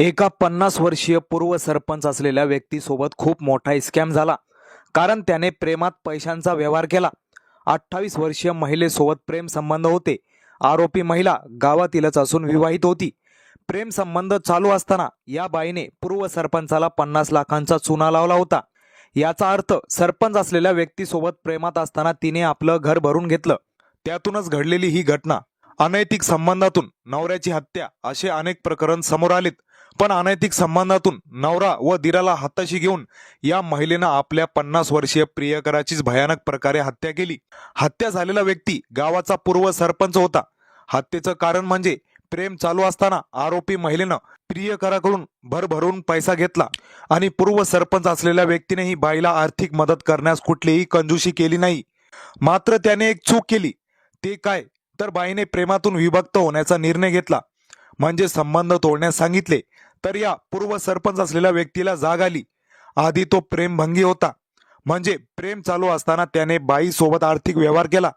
एका पन्नास वर्षीय पूर्व सरपंच असलेल्या व्यक्तीसोबत खूप मोठा स्कॅम झाला. कारण त्याने प्रेमात पैशांचा व्यवहार केला. अठ्ठावीस वर्षीय महिलेसोबत प्रेमसंबंध होते. आरोपी महिला गावातीलच असून विवाहित होती. प्रेमसंबंध चालू असताना या बाईने पूर्व सरपंचाला पन्नास लाखांचा चुना लावला होता. याचा अर्थ सरपंच असलेल्या व्यक्तीसोबत प्रेमात असताना तिने आपलं घर भरून घेतलं. त्यातूनच घडलेली ही घटना. अनैतिक संबंधातून नवऱ्याची हत्या असे अनेक प्रकरण समोर आलेत. पण अनैतिक संबंधातून नवरा व दिराला हाताशी घेऊन या महिलेनं आपल्या पन्नास वर्षीय प्रियकराचीच भयानक प्रकारे हत्या केली. हत्या झालेला व्यक्ती गावाचा पूर्व सरपंच होता. हत्येचं कारण म्हणजे प्रेम चालू असताना आरोपी महिलेनं प्रियकराकडून भरभरून पैसा घेतला आणि पूर्व सरपंच असलेल्या व्यक्तीनेही बाईला आर्थिक मदत करण्यास कुठलीही कंजूशी केली नाही. मात्र त्याने एक चूक केली. ते काय? तर बाईने प्रेमातून विभक्त होण्याचा निर्णय घेतला. म्हणजे संबंध तोडण्यास सांगितले. तर या पूर्व सरपंच असलेल्या व्यक्तीला जाग आली. आधी तो प्रेमभंगी होता. म्हणजे प्रेम चालू असताना त्याने बाईसोबत आर्थिक व्यवहार केला.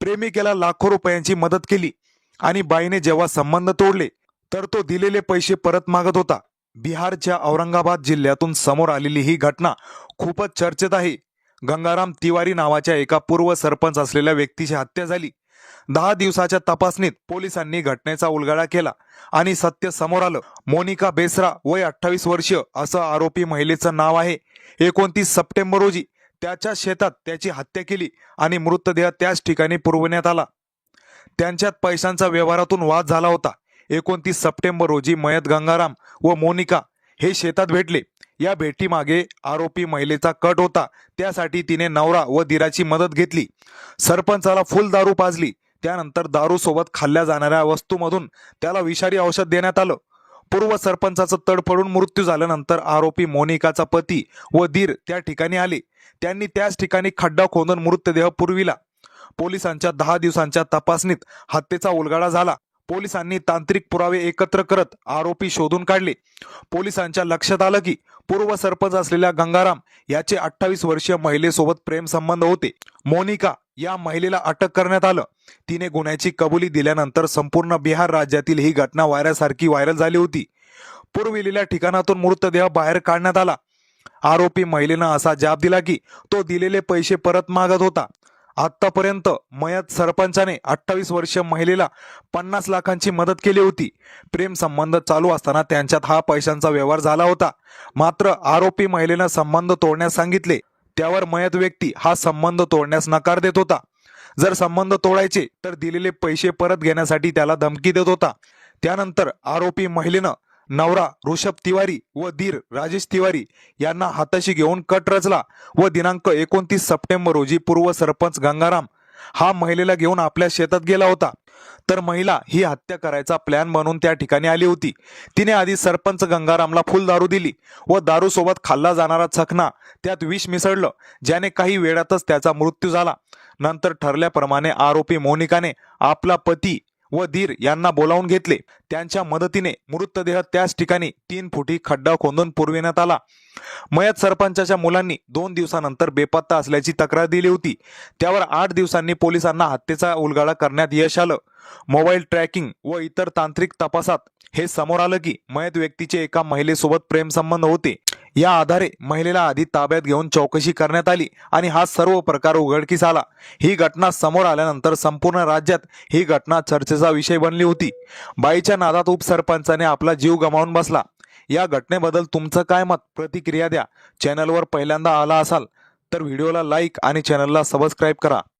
प्रेमिकेला लाखो रुपयांची मदत केली. आणि बाईने जेव्हा संबंध तोडले तर तो दिलेले पैसे परत मागत होता. बिहारच्या औरंगाबाद जिल्ह्यातून समोर आलेली ही घटना खूपच चर्चेत आहे. गंगाराम तिवारी नावाच्या एका पूर्व सरपंच असलेल्या व्यक्तीची हत्या झाली. दहा दिवसाच्या तपासणीत पोलिसांनी घटनेचा उलगडा केला आणि सत्य समोर आलं. मोनिका बेसरा वय अठ्ठावीस वर्ष असं आरोपी महिलेचं नाव आहे. एकोणतीस सप्टेंबर रोजी त्याच्या शेतात त्याची हत्या केली आणि मृतदेह त्याच ठिकाणी पुरवण्यात आला. त्यांच्यात पैशांचा व्यवहारातून वाद झाला होता. एकोणतीस सप्टेंबर रोजी मयत गंगाराम व मोनिका हे शेतात भेटले. या भेटीमागे आरोपी महिलेचा कट होता. त्यासाठी तिने नवरा व दिराची मदत घेतली. सरपंचाला फुल दारू पाजली. त्यानंतर दारूसोबत खाल्ल्या जाणाऱ्या वस्तूमधून त्याला विषारी औषध देण्यात आलं. पूर्व सरपंचाचं तडफडून मृत्यू झाल्यानंतर आरोपी मोनिकाचा पती व दीर त्या ठिकाणी आले. त्यांनी त्याच ठिकाणी खड्डा खोदून मृतदेह पुरविला. पोलिसांच्या दहा दिवसांच्या तपासणीत हत्येचा उलगडा झाला. पोलिसांनी तांत्रिक पुरावे एकत्र करत आरोपी शोधून काढले. पोलिसांच्या लक्षात आलं की पूर्व सरपंच असलेल्या गंगाराम याचे अठ्ठावीस वर्षीय महिलेसोबत प्रेम संबंध होते. मोनिका या महिलेला अटक करण्यात आलं. तिने गुन्ह्याची कबुली दिल्यानंतर संपूर्ण बिहार राज्यातील ही घटना वायरासारखी व्हायरल झाली होती. पुरविलेल्या ठिकाणातून मृतदेह बाहेर काढण्यात आला. आरोपी महिलेनं असा जाब दिला की तो दिलेले पैसे परत मागत होता. आतापर्यंत मयत सरपंचाने अठ्ठावीस वर्षीय महिलेला पन्नास लाखांची मदत केली होती. प्रेम संबंध चालू असताना त्यांच्यात हा पैशांचा व्यवहार झाला होता. मात्र आरोपी महिलेनं संबंध तोडण्यास सांगितले. त्यावर मयत व्यक्ती हा संबंध तोडण्यास नकार देत होता. जर संबंध तोडायचे तर दिलेले पैसे परत घेण्यासाठी त्याला धमकी देत होता. त्यानंतर आरोपी महिलेनं नवरा ऋषभ तिवारी व धीर राजेश तिवारी यांना हाताशी घेऊन कट रचला व दिनांक एकोणतीस सप्टेंबर रोजी पूर्व सरपंच गंगाराम हा महिलेला घेऊन आपल्या शेतात गेला होता. तर महिला ही हत्या करायचा प्लॅन बनवून त्या ठिकाणी आली होती. तिने आधी सरपंच गंगारामला फुल दारू दिली व दारू सोबत खाल्ला जाणारा चखना त्यात विष मिसळलं ज्याने काही वेळातच त्याचा मृत्यू झाला. नंतर ठरल्याप्रमाणे आरोपी मोनिकाने आपला पती व धीर यांना बोलावून घेतले. त्यांच्या मदतीने मृतदेह त्याच ठिकाणी तीन फुटी खड्डा खोदून पुरविण्यात आला. मयत सरपंचाच्या मुलांनी दोन दिवसानंतर बेपत्ता असल्याची तक्रार दिली होती. त्यावर आठ दिवसांनी पोलिसांना हत्येचा उलगाडा करण्यात यश आलं. मोबाईल ट्रॅकिंग व इतर तांत्रिक तपासात हे समोर आलं की मयत व्यक्तीचे एका महिलेसोबत प्रेमसंबंध होते. या आधारे महिलेला आधी ताब्यात घेऊन चौकशी करण्यात आली आणि हा सर्व प्रकार उघडकीस आला. ही घटना समोर आल्यानंतर संपूर्ण राज्यात ही घटना चर्चेचा विषय बनली होती. बाईच्या नादात उपसरपंचाने आपला जीव गमावून बसला. या घटनेबद्दल तुमचं काय मत? प्रतिक्रिया द्या. चॅनलवर पहिल्यांदा आला असाल तर व्हिडिओला लाईक आणि चॅनलला सबस्क्राईब करा.